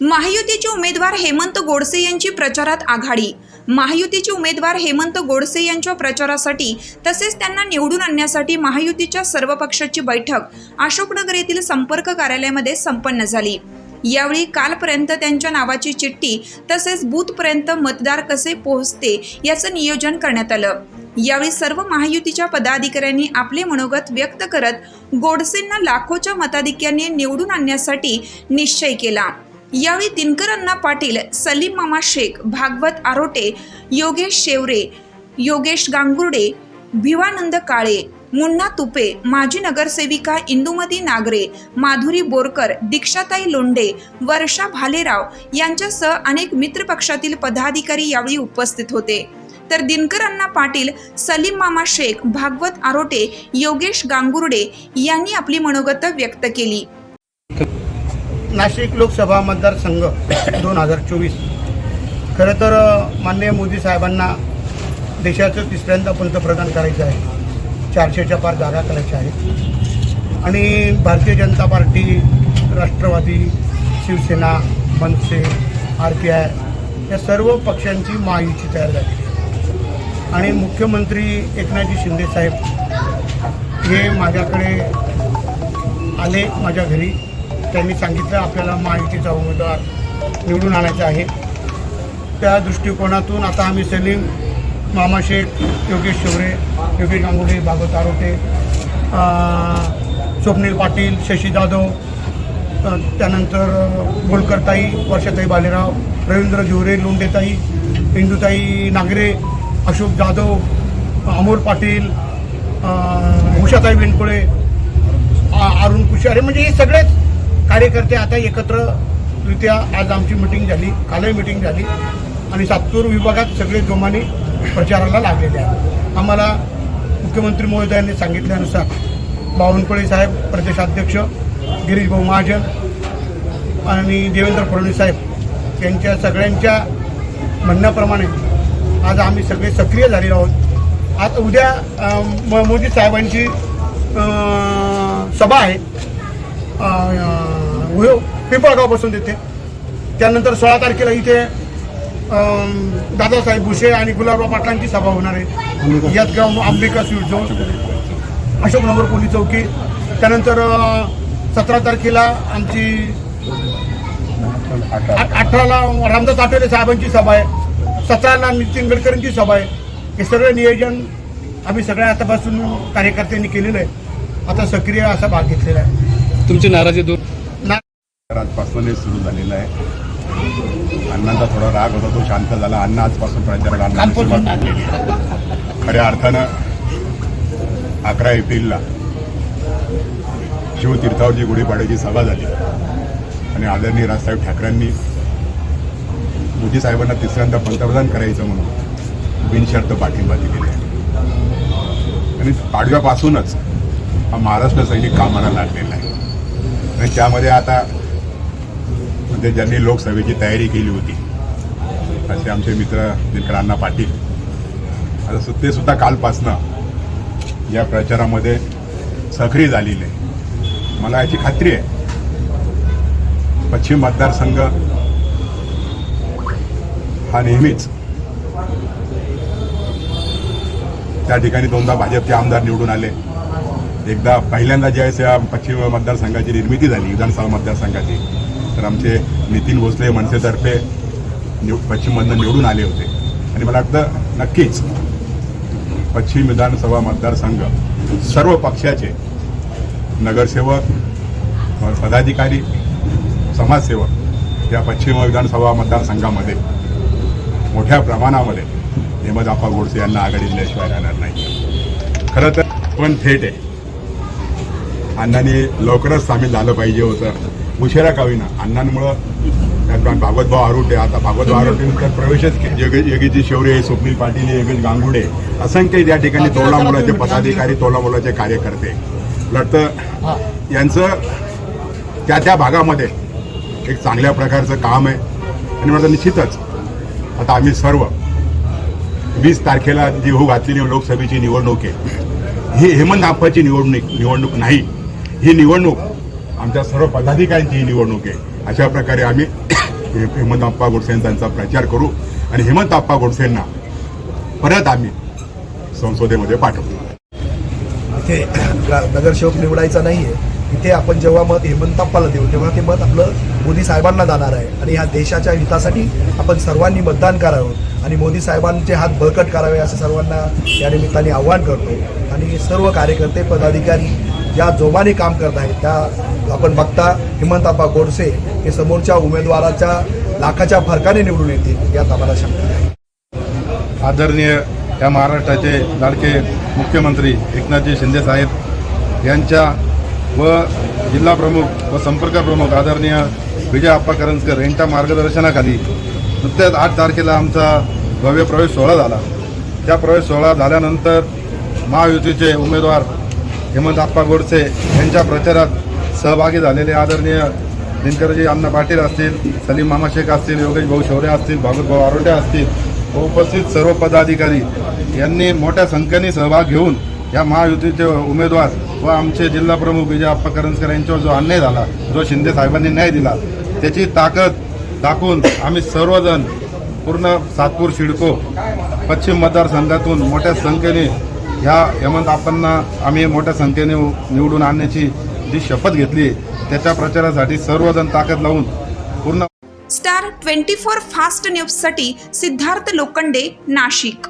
महायुतीचे उमेदवार हेमंत गोडसे यांची प्रचारात आघाडी. महायुतीचे उमेदवार हेमंत गोडसे यांच्या प्रचारासाठी तसेच त्यांना निवडून आणण्यासाठी महायुतीच्या सर्व पक्षाची बैठक अशोकनगर येथील संपर्क कार्यालयामध्ये संपन्न झाली. यावेळी कालपर्यंत त्यांच्या नावाची चिठ्ठी तसेच बूथपर्यंत मतदार कसे पोहोचते याचं नियोजन करण्यात आलं. यावेळी सर्व महायुतीच्या पदाधिकाऱ्यांनी आपले मनोगत व्यक्त करत गोडसेंना लाखोच्या मताधिक्याने निवडून आणण्यासाठी निश्चय केला. यावेळी दिनकर अण्णा पाटील सलीम मामा शेख भागवत आरोटे योगेश शेवरे योगेश गांगुर्डे भिवानंद काळे मुन्ना तुपे माजी नगरसेविका इंदुमती नागरे माधुरी बोरकर दीक्षाताई लोंढे वर्षा भालेराव यांच्यासह अनेक मित्रपक्षातील पदाधिकारी यावेळी उपस्थित होते. तर दिनकर अण्णा पाटील सलीम मामा शेख भागवत आरोटे योगेश गांगुर्डे यांनी आपली मनोगत व्यक्त केली. नाशिक लोकसभा मतदारसंघ दोन हजार चोवीस. खरं तर माननीय मोदी साहेबांना देशाचं तिसऱ्यांदा पंतप्रधान करायचं आहे. चारशेच्या पार जागा करायच्या आहेत. आणि Bharatiya Janata party Rashtrawadi Shivsena MNS R P I या सर्व पक्षांची महायुती तयार झाली. आणि मुख्यमंत्री एकनाथजी शिंदेसाहेब हे माझ्याकडे आले माझ्या घरी. त्यांनी सांगितलं आपल्याला महायुतीचा उमेदवार निवडून आणायचा आहे. त्या दृष्टिकोनातून आता आम्ही सलीम मामा शेख योगेश शिवरे योगेश गांगुडे भागवत आरोटे स्वप्नील पाटील शशी जाधव त्यानंतर गोलकरताई वर्षाताई बालेराव रवींद्र झुरे लोंडेताई इंदुताई नागरे अशोक जाधव अमोल पाटील उषाताई विणकुळे अरुण कुशारे म्हणजे हे सगळेच कार्यकर्ते आता एकत्ररित्या आज आमची मिटिंग झाली कालही मिटिंग झाली. आणि सातपूर विभागात सगळे जोमाने प्रचाराला लागलेले आहेत. आम्हाला मुख्यमंत्री महोदयांनी सांगितल्यानुसार बावनकुळे साहेब प्रदेशाध्यक्ष गिरीशभाऊ महाजन आणि देवेंद्र फडणवीस साहेब यांच्या सगळ्यांच्या म्हणण्याप्रमाणे आज आम्ही सगळे सक्रिय झालेलो आहोत. आता उद्या म- मोदी साहेबांची सभा आहे. अं, पिंपळगावपासून तिथे त्यानंतर सोळा तारखेला इथे दादासाहेब भुसे आणि गुलाबराव पाटलांची सभा होणार आहे. यात गाव Ambika sweet zone Ashoknagar police चौकी. त्यानंतर सतरा तारखेला आमची आठ- अठराला रामदास आठवले साहेबांची सभा आहे. सतराला नितीन गडकरींची सभा आहे. हे सगळं नियोजन आम्ही सगळ्या आतापासून कार्यकर्त्यांनी केलेलं आहे. आता सक्रिय असा भाग घेतलेला आहे. तुमची नाराजी दूर आजपासून सुरू झालेलं आहे. अण्णांचा थोडा राग होता तो शांत झाला. अण्णा आजपासून प्रचाराला. खऱ्या अर्थानं अकरा एप्रिलला शिवतीर्थावरची गुढीपाड्याची सभा झाली. आणि आदरणीय राजसाहेब ठाकरेंनी मोदी साहेबांना तिसऱ्यांदा पंतप्रधान करायचं म्हणून बिनशर्त पाठिंबा दिलेला आहे आणि पाडव्यापासूनच हा महाराष्ट्र सैनिक कामाला लागलेला आहे. आणि त्यामध्ये आता म्हणजे ज्यांनी लोकसभेची तयारी केली होती. असे आमचे मित्र दिनकरांना पाटील. आता ते सुद्धा कालपासनं या प्रचारामध्ये सक्रिय झालेले आहे. मला याची खात्री आहे. पश्चिम मतदारसंघ हा नेहमीच त्या ठिकाणी दोनदा भाजपचे आमदार निवडून आले. एकदा पहिल्यांदा ज्यावेळेस या पश्चिम मतदारसंघाची निर्मिती झाली विधानसभा मतदारसंघाची. तर आमचे नितीन भोसले मनसेतर्फे निव पश्चिममधनं निवडून आले होते. आणि मला वाटतं नक्कीच पश्चिम विधानसभा मतदारसंघ सर्व पक्षाचे नगरसेवक पदाधिकारी समाजसेवक या पश्चिम विधानसभा मतदारसंघामध्ये मोठ्या प्रमाणामध्ये हेमद आप्पा गोडसे यांना आघाडी दिल्याशिवाय राहणार नाही. खरं तर पण थेट आहे. अण्णांनी लवकरच सामील झालं पाहिजे होतं. उशिरा का होईना अण्णांमुळं भागवतभाऊ आरोटे आता भागवतभाऊ आरोटेनंतर प्रवेशच के- योगे योगेजी शेवरे स्वप्नील पाटील योगेश गांगुडे. असंख्य या ठिकाणी तोला मुलाचे पदाधिकारी तोला मुलाचे कार्यकर्ते. वाटतं यांचं त्या त्या भागामध्ये एक चांगल्या प्रकारचं काम आहे. आणि मला निश्चितच आता आम्ही सर्व वीस तारखेला जी होऊ घातलेली लोकसभेची निवडणूक आहे. ही हेमंत आप्पाची निवडणूक निवडणूक नाही. ही निवडणूक आमच्या सर्व पदाधिकाऱ्यांची ही निवडणूक आहे. अशा प्रकारे आम्ही हेमंत आप्पा गोडसे यांचा प्रचार करू आणि हेमंत आप्पा गोडसेंना परत आम्ही संसदेमध्ये पाठवू. इथे नगरसेवक निवडायचा आहे इथे आपण जेव्हा मत हेमंताप्पाला देऊ तेव्हा ते मत आपलं मोदी साहेबांना जाणार आहे. आणि ह्या देशाच्या हितासाठी आपण सर्वांनी मतदान करावं आणि मोदी साहेबांचे हात बळकट करावे असं सर्वांना या निमित्ताने आव्हान करतो. आणि सर्व कार्यकर्ते पदाधिकारी ज्या जोमाने काम करत आहेत त्या आपण बघता हेमंताप्पा गोडसे हे समोरच्या उमेदवाराच्या लाखाच्या फरकाने निवडून येतील यात आम्हाला शंका आहे आदरणीय या महाराष्ट्राचे लाडके मुख्यमंत्री एकनाथजी शिंदे साहेब यांच्या व जिल्हा प्रमुख व संपर्क प्रमुख आदरणीय विजय आप्पा करंजकर यांच्या मार्गदर्शनाखाली नुकत्याच आठ तारखेला आमचा भव्य प्रवेश सोहळा झाला. त्या प्रवेश सोहळा झाल्यानंतर महायुतीचे उमेदवार हेमंत आप्पा गोडसे यांच्या प्रचारात सहभागी झालेले आदरणीय दिनकरजी अण्णा पाटील असतील सलीम मामा शेख असतील योगेश भाऊ शौर्य असतील भागवत भाऊ आरोटे असतील व उपस्थित सर्व पदाधिकारी यांनी मोठ्या संख्येने सहभाग घेऊन या महायुतीचे उमेदवार व आमचे जिल्हाप्रमुख विजय अप्पा करंजकर यांच्यावर जो अन्याय झाला जो शिंदे साहेबांनी न्याय दिला त्याची ताकद दाखवून आम्ही सर्वजण पूर्ण सातपूर शिडको पश्चिम मतदारसंघातून मोठ्या संख्येने ह्या हेमंत आपांना आम्ही मोठ्या संख्येने निवडून आणण्याची जी शपथ घेतली त्याच्या प्रचारासाठी सर्वजण ताकद लावून पूर्ण स्टार ट्वेंटी फोर फास्ट न्यूजसाठी सिद्धार्थ लोखंडे नाशिक.